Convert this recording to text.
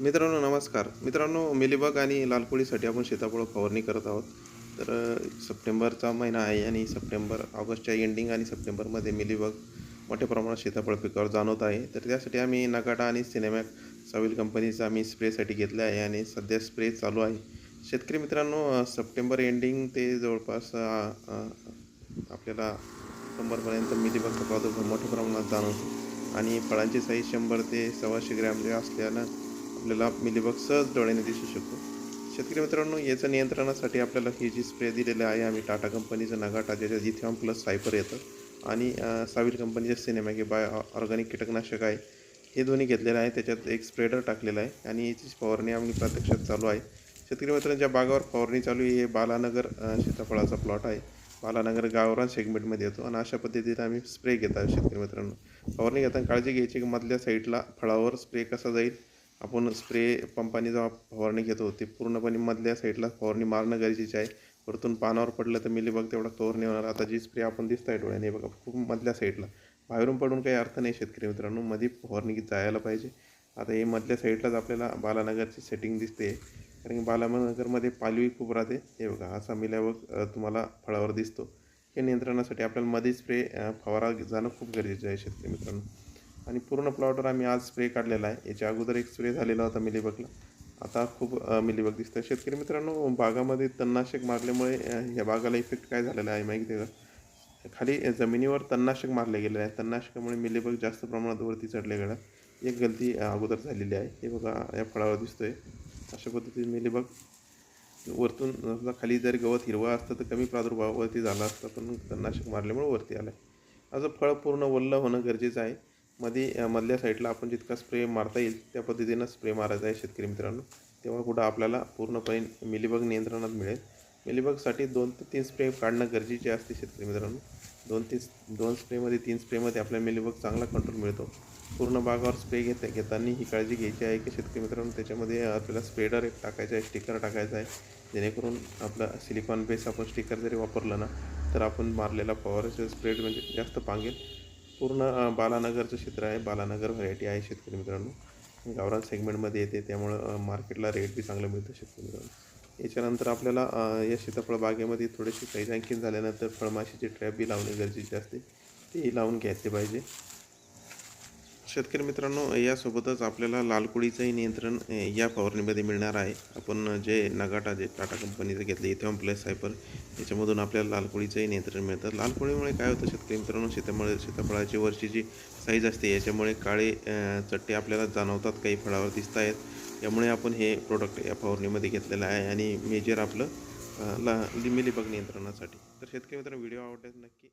मित्रांनो नमस्कार. मित्रांनो मिलीबग आणि लालकोळीसाठी आपण सीताफळ फवारणी करत आहोत. तर सप्टेंबरचा महिना आहे आणि सप्टेंबर ऑगस्टच्या एंडिंग आणि सप्टेंबरमध्ये मिलीबग मोठ्या प्रमाणात सीताफळ पिकावर जाणवत आहे. तर त्यासाठी आम्ही नकाटा आणि सिनेमॅक साविल कंपनीचा आम्ही स्प्रेसाठी घेतला आहे आणि सध्या स्प्रे चालू आहे. शेतकरी मित्रांनो सप्टेंबर एंडिंग ते जवळपास आपल्याला शंभरपर्यंत मिलीबगचा प्रादुर्भाव मोठ्या प्रमाणात जाणवतो. आणि फळांची साईज शंभर ते सव्वाशे ग्रॅम जे असल्यानं आपल्याला मिलीबग सहज डोळ्याने दिसू शकतो. शेतकरी मित्रांनो याचं नियंत्रणासाठी आपल्याला ही जी स्प्रे दिलेले आहे आम्ही टाटा कंपनीचं नगाटा ज्याच्यात इथेऑन प्लस सायपर येतं. आणि अ, साविल कंपनीचं सिनेमॅगे बाय ऑर्गॅनिक कीटकनाशक आहे. हे दोन्ही घेतलेलं आहे त्याच्यात एक स्प्रेडर टाकलेला आहे आणि याची फवारणी आम्ही प्रत्यक्षात चालू आहे. शेतकरी मित्रांनो ज्या बागावर फवारणी चालू आहे हे बालानगर सीताफळाचा प्लॉट आहे. बालानगर गावरान सेगमेंटमध्ये येतो आणि अशा पद्धतीने आम्ही स्प्रे घेत आहोत शेतकरी मित्रांनो. फवारणी घेताना काळजी घ्यायची की मधल्या साईडला फळावर स्प्रे कसा जाईल आपण स्प्रे पंपाने जेव्हा फवारणी घेतो ते पूर्णपणे मधल्या साईडला फवारणी मारणं गरजेचे आहे. वरतून पानावर पडलं तर मिली बघ तेवढा कवर नाही होणार. आता जी स्प्रे आपण दिसत आहे डोळ्याने बघा खूप मधल्या साईडला बाहेरून पडून काही अर्थ नाही शेतकरी मित्रांनो. मध्ये फवारणी जायला पाहिजे. आता हे मधल्या साईडलाच आपल्याला बालानगरची सेटिंग दिसते. कारण की बालानगरमध्ये पालवी खूप राहते. हे बघा असा मिल्यावर तुम्हाला फळावर दिसतो. हे नियंत्रणासाठी आपल्याला मध्ये स्प्रे फवारा जाणं खूप गरजेचं आहे शेतकरी मित्रांनो. आणि पूर्ण प्लॉटवर आम्ही आज स्प्रे काढलेला आहे. याच्या अगोदर एक स्प्रे झालेला होता मिलीबगला. आता खूप मिलीबग दिसतं शेतकरी मित्रांनो बागामध्ये तणनाशक मारल्यामुळे ह्या बागाला इफेक्ट काय झालेला आहे माहिती आहे का? खाली जमिनीवर तणनाशक मारले गेले आहे. तणनाशकामुळे मिलीबग जास्त प्रमाणात वरती चढले गेला. एक गलती अगोदर झालेली आहे. हे बघा या फळावर दिसतोय. अशा पद्धतीने मिलीबग वरतून समजा खाली जर गवत हिरवं असतं तर कमी प्रादुर्भाव वरती झाला असता. पण तणनाशक मारल्यामुळे वरती आलं आहे असं फळ पूर्ण वल्ल होणं गरजेचं आहे. मध्ये मधल्या साईडला आपण जितका स्प्रे मारता येईल त्या पद्धतीनं स्प्रे मारायचा आहे शेतकरी मित्रांनो. तेव्हा कुठं आपल्याला पूर्णपणे मिलीबग नियंत्रणात मिळेल. मिलीबगसाठी दोन ते तीन स्प्रे काढणं गरजेचे असते शेतकरी मित्रांनो. दोन तीन दोन स्प्रेमध्ये तीन स्प्रेमध्ये आपल्याला मिलीबग चांगला कंट्रोल मिळतो. पूर्ण बागावर स्प्रे घेता घेताना ही काळजी घ्यायची आहे की शेतकरी मित्रांनो त्याच्यामध्ये आपल्याला स्प्रेडर एक टाकायचा आहे स्टिकर टाकायचा आहे. जेणेकरून आपला सिलिकॉन बेस आपण स्टिकर जरी वापरलं ना तर आपण मारलेला फवाराचं स्प्रेड म्हणजे जास्त पांगेल. पूर्ण बालानगरचं क्षेत्र आहे. बालानगर व्हरायटी आहे शेतकरी मित्रांनो. गावरान सेगमेंटमध्ये येते. त्यामुळं मार्केटला रेट बी चांगलं मिळतं शेतकरी मित्रांनो. याच्यानंतर आपल्याला या सीताफळ बागेमध्ये थोडेसे साईज आणखीन झाल्यानंतर फळमाशीचे ट्रॅप बी लावणे गरजेचे असते. तेही लावून घ्यायचे पाहिजे. शेतकरी मित्रांनो यासोबतच आपल्याला लालकुळीचंही नियंत्रण या फवारणीमध्ये मिळणार आहे. आपण जे नगाटा जे टाटा कंपनीचं घेतलं इथेऑन प्लस सायपर याच्यामधून आपल्याला लालकोळीचंही नियंत्रण मिळतं. लालकोळीमुळे काय होतं शेतकरी मित्रांनो शेतामुळे सीताफळाची वरची जी साईज असते याच्यामुळे काळे चट्टे आपल्याला जाणवतात काही फळावर दिसत आहेत. यामुळे आपण हे प्रोडक्ट या फवारणीमध्ये घेतलेलं आहे आणि मेजर आपलं ला लिमिलीबग नियंत्रणासाठी. तर शेतकरी मित्रांनो व्हिडिओ आवडल्यास नक्की